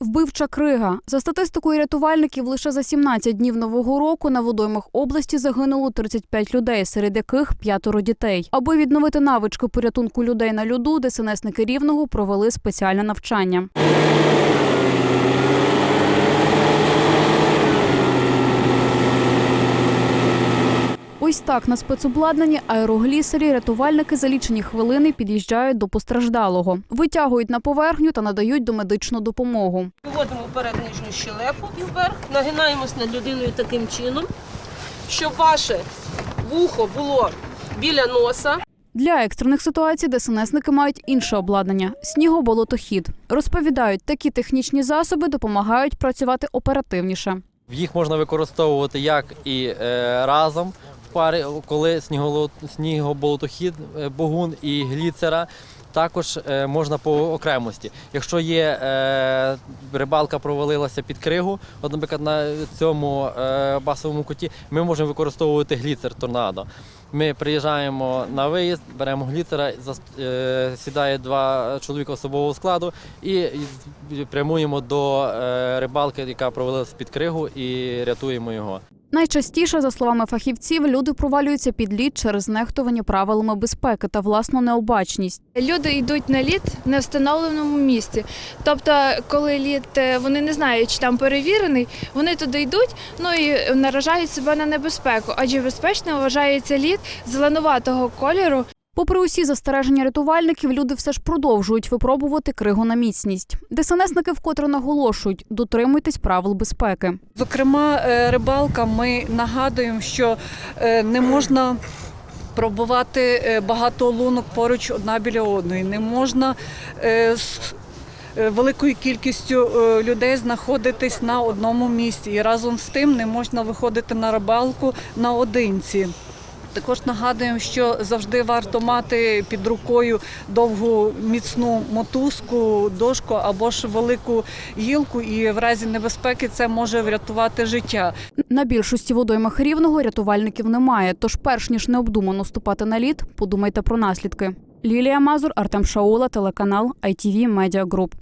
Вбивча крига. За статистикою рятувальників, лише за 17 днів нового року на водоймах області загинуло 35 людей, серед яких п'ятеро дітей. Аби відновити навички порятунку людей на льоду, ДСНСники Рівного провели спеціальне навчання. Ось так на спецобладнанні аероглісері рятувальники за лічені хвилини під'їжджають до постраждалого, витягують на поверхню та надають домедичну допомогу. Виводимо вперед нижню щелепу і вверх, нагинаємось над людиною таким чином, щоб ваше вухо було біля носа. Для екстрених ситуацій ДСНСники мають інше обладнання снігоболотохід. Розповідають, такі технічні засоби допомагають працювати оперативніше. Їх можна використовувати як і е, разом в парі, коли снігоболотохід, е, богун і гліцера. Також е, можна по окремості. Якщо є е, рибалка провалилася під кригу, от, наприклад, на цьому е, басовому куті, ми можемо використовувати гліцер торнадо. Ми приїжджаємо на виїзд, беремо гліцера, е, сідає два чоловіка особового складу і прямуємо до е, рибалки, яка провалилася під кригу, і рятуємо його. Найчастіше, за словами фахівців, люди провалюються під лід через нехтування правилами безпеки та власну необачність. Люди йдуть на лід в невстановленому місці. Тобто, коли лід е, вони не знають, чи там перевірений, вони туди йдуть, ну і наражають себе на небезпеку, адже безпечно вважається лід зеленуватого кольору. Попри усі застереження рятувальників, люди все ж продовжують випробувати кригу на міцність. ДСНСники вкотре наголошують: дотримуйтесь правил безпеки. Зокрема, е, рибалка, ми нагадуємо, що е, не можна пробувати е, багато лунок поруч одна біля одної. Не можна з великою кількістю людей знаходитись на одному місці. І разом з тим не можна виходити на рибалку наодинці. Також нагадуємо, що завжди варто мати під рукою довгу міцну мотузку, дошку або ж велику гілку, і в разі небезпеки це може врятувати життя. На більшості водоймах рівного рятувальників немає. Тож, перш ніж необдумано ступати на лід, подумайте про наслідки. Лілія Мазур, Артем Шаула, телеканал ITV Media Group.